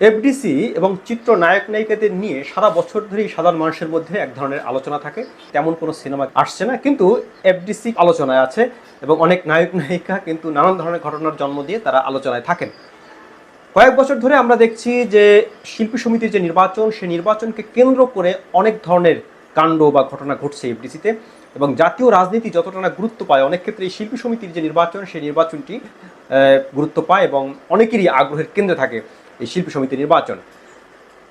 FDC এবং চিত্রনায়ক নায়িকাদের নিয়ে সারা বছর ধরেই সাধারণ মানুষের মধ্যে এক ধরনের আলোচনা থাকে। তেমন কোনো সিনেমা আসছে না, কিন্তু এফডিসি আলোচনায় আছে এবং অনেক নায়ক নায়িকা কিন্তু নানান ধরনের ঘটনার জন্ম দিয়ে তারা আলোচনায় থাকেন। কয়েক বছর ধরে আমরা দেখছি যে শিল্পী সমিতির যে নির্বাচন সেই নির্বাচনকে কেন্দ্র করে অনেক ধরনের কাণ্ড বা ঘটনা ঘটছে এফডিসিতে। এবং জাতীয় রাজনীতি যতটা না গুরুত্ব পায়, অনেক ক্ষেত্রে এই শিল্পী সমিতির যে নির্বাচন, সেই নির্বাচনটি গুরুত্ব পায় এবং অনেকেরই আগ্রহের কেন্দ্রে থাকে এই শিল্পী সমিতির নির্বাচন।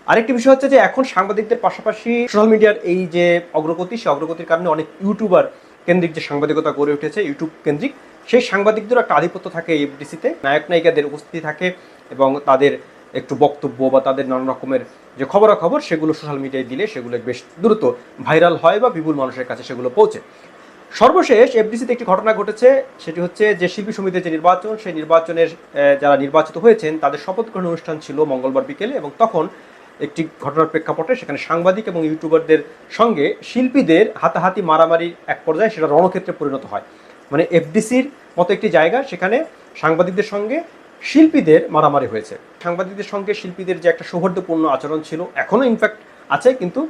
আরেকটি বিষয় হচ্ছে যে এখন সাংবাদিকদের পাশাপাশি সোশ্যাল মিডিয়ার এই যে অগ্রগতি, সেই অগ্রগতির কারণে অনেক ইউটিউবার কেন্দ্রিক যে সাংবাদিকতা গড়ে উঠেছে ইউটিউব কেন্দ্রিক, সেই সাংবাদিকদেরও একটা আধিপত্য থাকে এফডিসিতে নায়ক নায়িকাদের উপস্থিতি থাকে এবং তাদের একটু বক্তব্য বা তাদের নানা রকমের যে খবরাখবর, সেগুলো সোশ্যাল মিডিয়ায় দিলে সেগুলো বেশ দ্রুত ভাইরাল হয় বা বিপুল মানুষের কাছে সেগুলো পৌঁছে। সর্বশেষ এফডিসিতে একটি ঘটনা ঘটেছে, সেটি হচ্ছে যে শিল্পী সমিতির যে নির্বাচন, সেই নির্বাচনের যারা নির্বাচিত হয়েছেন, তাদের শপথ গ্রহণ অনুষ্ঠান ছিল মঙ্গলবার বিকেলে এবং তখন একটি ঘটনার প্রেক্ষাপটে সেখানে সাংবাদিক এবং ইউটিউবারদের সঙ্গে শিল্পীদের হাতাহাতি মারামারির এক পর্যায়ে সেটা রণক্ষেত্রে পরিণত হয়। মানে এফডিসির মতো একটি জায়গা, সেখানে সাংবাদিকদের সঙ্গে শিল্পীদের মারামারি হয়েছে। সাংবাদিকদের সঙ্গে শিল্পীদের যে একটা সৌহার্দ্যপূর্ণ আচরণ ছিল, এখনও ইনফ্যাক্ট আছে, কিন্তু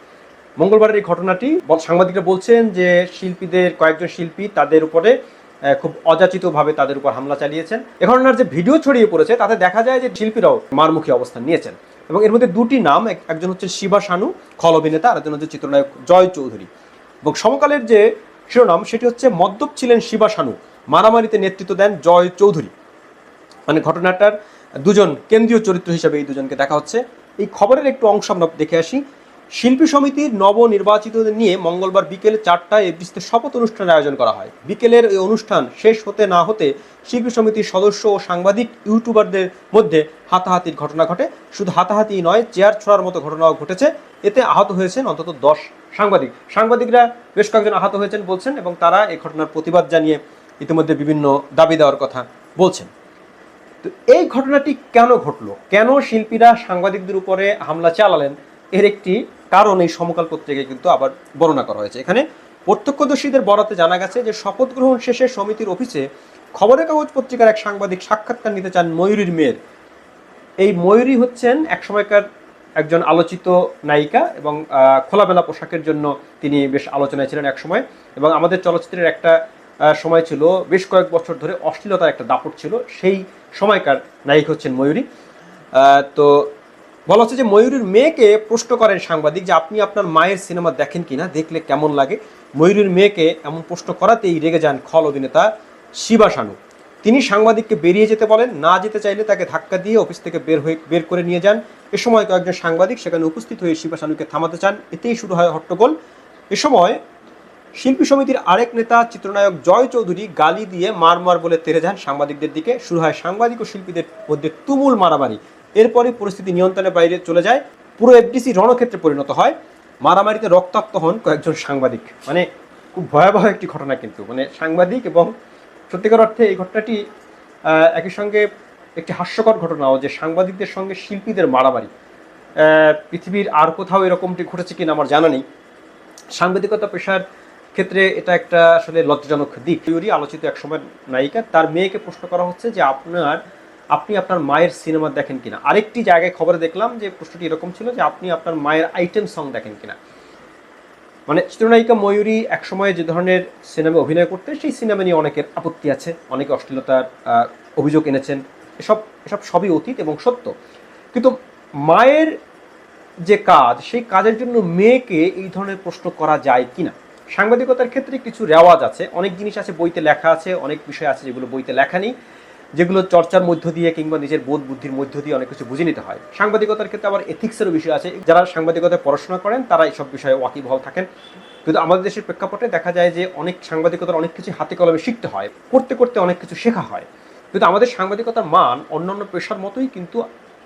মঙ্গলবারের এই ঘটনাটি সাংবাদিকরা বলছেন যে শিল্পীদের কয়েকজন শিল্পী তাদের উপরে খুব অযাচিতভাবে তাদের উপর হামলা চালিয়েছেন। এ ঘটনার যে ভিডিও ছড়িয়ে পড়েছে, তাতে দেখা যায় যে শিল্পীরাও মারমুখী অবস্থান নিয়েছেন। এবং এর মধ্যে দুটি নাম, এক- একজন হচ্ছে শিবা শানু খল অভিনেতা, আর একজন হচ্ছে চিত্রনায়ক জয় চৌধুরী। এবং সমকালের যে শিরোনাম, সেটি হচ্ছে মদ্যপ ছিলেন শিবা শানু মারামারিতে নেতৃত্ব দেন জয় চৌধুরী। মানে ঘটনাটার দুজন কেন্দ্রীয় চরিত্র হিসেবে এই দুজনকে দেখা হচ্ছে। এই খবরের একটু অংশ আমরা দেখে আসি। শিল্পী সমিতির নবনির্বাচিতদের নিয়ে মঙ্গলবার বিকেলে চারটায় এফডিসিতে শপথ অনুষ্ঠানের আয়োজন করা হয়। বিকেলের এই অনুষ্ঠান শেষ হতে না হতে শিল্পী সমিতির সদস্য ও সাংবাদিক, ইউটিউবারদের মধ্যে হাতাহাতির ঘটনা ঘটে। শুধু হাতাহাতি নয়, চেয়ার ছোড়ার মতো ঘটনাও ঘটেছে। এতে আহত হয়েছেন অন্তত দশ সাংবাদিক। সাংবাদিকরা বেশ কয়েকজন আহত হয়েছেন বলছেন এবং তারা এই ঘটনার প্রতিবাদ জানিয়ে ইতিমধ্যে বিভিন্ন দাবি দেওয়ার কথা বলছেন। তো এই ঘটনাটি কেন ঘটলো? কেন শিল্পীরা সাংবাদিকদের উপরে হামলা চালালেন? এর একটি কারণ এই সমকাল পত্রিকায় কিন্তু আবার বর্ণনা করা হয়েছে। এখানে প্রত্যক্ষদর্শীদের বরাতে জানা গেছে যে শপথ গ্রহণ শেষে সমিতির অফিসে খবরের কাগজ পত্রিকার এক সাংবাদিক সাক্ষাৎকার নিতে চান ময়ূরীর মেয়ের। এই ময়ূরী হচ্ছেন এক সময়কার একজন আলোচিত নায়িকা এবং আহ, খোলামেলা পোশাকের জন্য তিনি বেশ আলোচনায় ছিলেন এক সময় এবং আমাদের চলচ্চিত্রের একটা সময় ছিল, বেশ কয়েক বছর ধরে অশ্লীলতার একটা দাপট ছিল, সেই সময়কার নায়িক হচ্ছেন ময়ূরী। তো বলা হচ্ছে যে ময়ূরীর মেয়েকে প্রশ্ন করেন সাংবাদিক যে আপনি আপনার মায়ের সিনেমা দেখেন কি না দেখলে কেমন লাগে? ময়ূরীর মেয়েকে এমন প্রশ্ন করাতেই রেগে যান খল অভিনেতা শিবা শানু তিনি সাংবাদিককে বেরিয়ে যেতে বলেন, না যেতে চাইলে তাকে ধাক্কা দিয়ে অফিস থেকে বের হয়ে, বের করে নিয়ে যান। এ সময় কয়েকজন সাংবাদিক সেখানে উপস্থিত হয়ে শিবা শানুকে থামাতে চান। এতেই শুরু হয় হট্টগোল। এ সময় শিল্পী সমিতির আরেক নেতা, চিত্রনায়ক জয় চৌধুরী গালি দিয়ে মার মার বলে তেরে যান সাংবাদিকদের দিকে। শুরু হয় সাংবাদিক ও শিল্পীদের মধ্যে তুমুল মারামারি। এরপরই পরিস্থিতি নিয়ন্ত্রণের বাইরে চলে যায়। পুরো এফডিসি রণক্ষেত্রে পরিণত হয়। মারামারিতে রক্তাক্ত হন কয়েকজন সাংবাদিক। মানে খুব ভয়াবহ একটি ঘটনা কিন্তু। মানে সাংবাদিক এবং সত্যিকার অর্থে এই ঘটনাটি একই সঙ্গে একটি হাস্যকর ঘটনাও যে সাংবাদিকদের সঙ্গে শিল্পীদের মারামারি। পৃথিবীর আর কোথাও এরকমটি ঘটেছে কিনা আমার জানা নেই। সাংবাদিকতা পেশার ক্ষেত্রে এটা একটা আসলে লজ্জাজনক দিক। ইউরি আলোচিত এক সময় নায়িকা, তার মেয়েকে প্রশ্ন করা হচ্ছে যে আপনার, আপনি আপনার মায়ের সিনেমা দেখেন কিনা? আরেকটি জায়গায় খবরে দেখলাম যে প্রশ্নটি এরকম ছিল যে আপনি আপনার মায়ের আইটেম সং দেখেন কিনা? মানে চিত্রনায়িকা ময়ূরী একসময় যে ধরনের সিনেমা অভিনয় করতে সেই সিনেমা নিয়ে অনেকের আপত্তি আছে, অনেকে অশ্লীলতার অভিযোগ এনেছেন। এসব এসব সবই অতীত এবং সত্য। কিন্তু মায়ের যে কাজ, সেই কাজের জন্য মেয়েকে এই ধরনের প্রশ্ন করা যায় কিনা? সাংবাদিকতার ক্ষেত্রে কিছু রেওয়াজ আছে। অনেক জিনিস আছে বইতে লেখা আছে, অনেক বিষয় আছে যেগুলো বইতে লেখা নেই, যেগুলো চর্চার মধ্য দিয়ে কিংবা নিজের বোধ বুদ্ধির মধ্য দিয়ে অনেক কিছু বুঝে নিতে হয়। সাংবাদিকতার ক্ষেত্রে আবার এথিক্সেরও বিষয় আছে। যারা সাংবাদিকতায় পড়াশোনা করেন, তারা এইসব বিষয়ে ওয়াকিবহাল থাকেন। কিন্তু আমাদের দেশের প্রেক্ষাপটে দেখা যায় যে অনেক সাংবাদিকতার অনেক কিছু হাতে কলমে শিখতে হয়, করতে করতে অনেক কিছু শেখা হয়। কিন্তু আমাদের সাংবাদিকতার মান অন্যান্য পেশার মতোই কিন্তু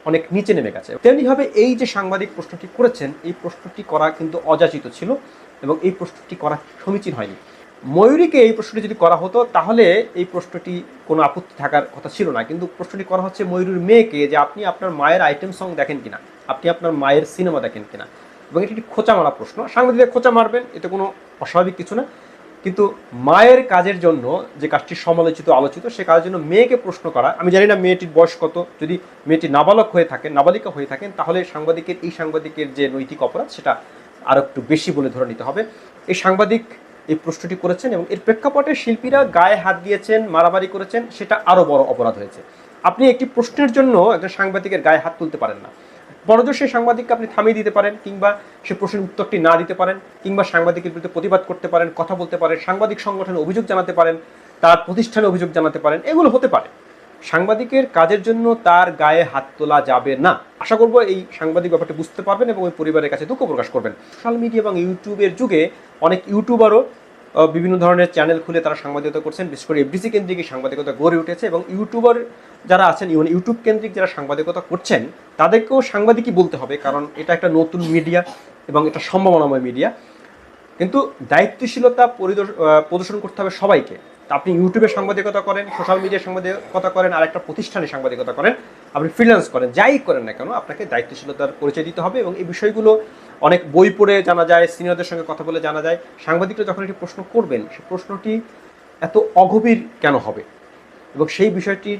অনেক নিচে নেমে গেছে। তেমনিভাবে এই যে সাংবাদিক প্রশ্নটি করেছেন, এই প্রশ্নটি করা কিন্তু অযাচিত ছিল। এবং এই প্রশ্নটি করা সমীচীন হয়নি। ময়ূরীকে এই প্রশ্নটি যদি করা হতো, তাহলে এই প্রশ্নটি কোনো আপত্তি থাকার কথা ছিল না। কিন্তু প্রশ্নটি করা হচ্ছে ময়ূরীর মেয়েকে যে আপনি আপনার মায়ের আইটেম সং দেখেন কিনা? আপনি আপনার মায়ের সিনেমা দেখেন কিনা? এবং এটি একটি খোঁচা মারা প্রশ্ন। সাংবাদিকরা খোঁচা মারবেন, এতে কোনো অস্বাভাবিক কিছু না। কিন্তু মায়ের কাজের জন্য যে কাজটি সমালোচিত, আলোচিত, সে কাজের জন্য মেয়েকে প্রশ্ন করা, আমি জানি না মেয়েটির বয়স কত। যদি মেয়েটি নাবালক হয়ে থাকেন নাবালিকা হয়ে থাকেন, তাহলে সাংবাদিকের, এই সাংবাদিকের যে নৈতিক অপরাধ, সেটা আরও একটু বেশি বলে ধরে নিতে হবে। এই সাংবাদিক এই প্রশ্নটি করেছেন এবং এর প্রেক্ষাপটে শিল্পীরা গায়ে হাত দিয়েছেন, মারামারি করেছেন, সেটা আরও বড় অপরাধ হয়েছে। আপনি একটি প্রশ্নের জন্য একজন সাংবাদিকের গায়ে হাত তুলতে পারেন না। বড়জ সেই সাংবাদিককে আপনি থামিয়ে দিতে পারেন কিংবা সে প্রশ্নের উত্তরটি না দিতে পারেন কিংবা সাংবাদিকের বিরুদ্ধে প্রতিবাদ করতে পারেন, কথা বলতে পারেন, সাংবাদিক সংগঠনে অভিযোগ জানাতে পারেন, তার প্রতিষ্ঠানে অভিযোগ জানাতে পারেন, এগুলো হতে পারে। সাংবাদিকের কাজের জন্য তার গায়ে হাত তোলা যাবে না। আশা করব এই সাংবাদিক ব্যাপারটা বুঝতে পারবেন এবং ওই পরিবারের কাছে দুঃখ প্রকাশ করবেন। সোশ্যাল মিডিয়া এবং ইউটিউবের যুগে অনেক ইউটিউবারও বিভিন্ন ধরনের চ্যানেল খুলে তারা সাংবাদিকতা করছেন। বিশেষ করে এফডিসি কেন্দ্রিক সাংবাদিকতা গড়ে উঠেছে এবং ইউটিউবার যারা আছেন, ইভেন ইউটিউব কেন্দ্রিক যারা সাংবাদিকতা করছেন, তাদেরকেও সাংবাদিকই বলতে হবে কারণ এটা একটা নতুন মিডিয়া এবং এটা সম্ভাবনাময় মিডিয়া কিন্তু দায়িত্বশীলতা পরিদর্শ- প্রদর্শন করতে হবে সবাইকে। আপনি ইউটিউবে সাংবাদিকতা করেন, সোশ্যাল মিডিয়ায় সাংবাদিকতা করেন আর একটা প্রতিষ্ঠানে সাংবাদিকতা করেন, আপনি ফ্রিল্যান্স করেন, যাই করেন না কেন, আপনাকে দায়িত্বশীলতার পরিচয় দিতে হবে এবং এই বিষয়গুলো অনেক বই পড়ে জানা যায় সিনিয়রদের সঙ্গে কথা বলে জানা যায়। সাংবাদিকরা যখন একটি প্রশ্ন করবেন সেই প্রশ্নটি এত অগভীর কেন হবে? এবং সেই বিষয়টির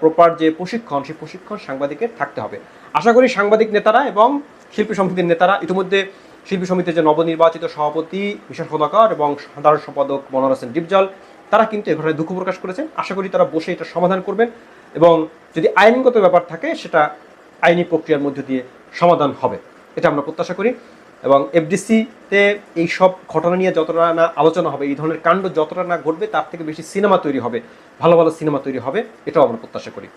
প্রপার যে প্রশিক্ষণ, সেই প্রশিক্ষণ সাংবাদিকের থাকতে হবে। আশা করি সাংবাদিক নেতারা এবং শিল্পী সমিতির নেতারা ইতিমধ্যে শিল্পী সমিতির যে নবনির্বাচিত সভাপতি, বিশেষ পদাকর এবং সাধারণ সম্পাদক মনোয়ার হোসেন ডিপজল তারা কিন্তু এ ঘটনায় দুঃখ প্রকাশ করেছেন। আশা করি তারা বসে এটা সমাধান করবেন এবং যদি আইনগত ব্যাপার থাকে, সেটা আইনি প্রক্রিয়ার মধ্য দিয়ে সমাধান হবে। এটা আমরা প্রত্যাশা করি এবং এফডিসিতে এই সব ঘটনা নিয়ে যতটা না আলোচনা হবে, এই ধরনের কাণ্ড যতটা না ঘটবে, তার থেকে বেশি সিনেমা তৈরি হবে, ভালো ভালো সিনেমা তৈরি হবে, এটাও আমরা প্রত্যাশা করি।